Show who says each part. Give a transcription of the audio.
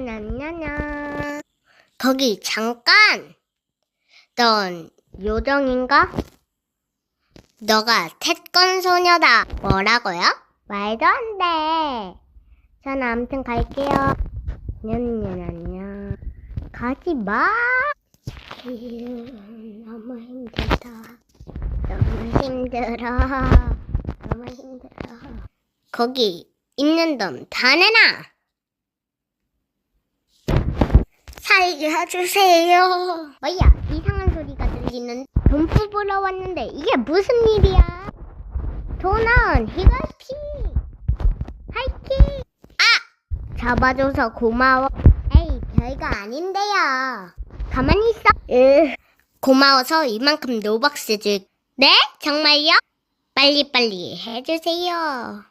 Speaker 1: 냐냐냐냐냐. 거기 잠깐. 넌 요정인가? 너가 태권 소녀다. 뭐라고요? 말도 안 돼. 전 아무튼 갈게요. 냐냐냐냐. 가지 마. 휴, 너무 힘들다. 너무 힘들어. 너무 힘들어. 거기 있는 돈 다 내놔. 살려주세요. 뭐야, 이상한 소리가 들리는 돈 뽑으러 왔는데 이게 무슨 일이야? 도넌 히가피 하이키 아! 잡아줘서 고마워. 에이, 별거 아닌데요. 가만히 있어. 으, 고마워서 이만큼 노박스 줄. 네? 정말요? 빨리빨리 해주세요.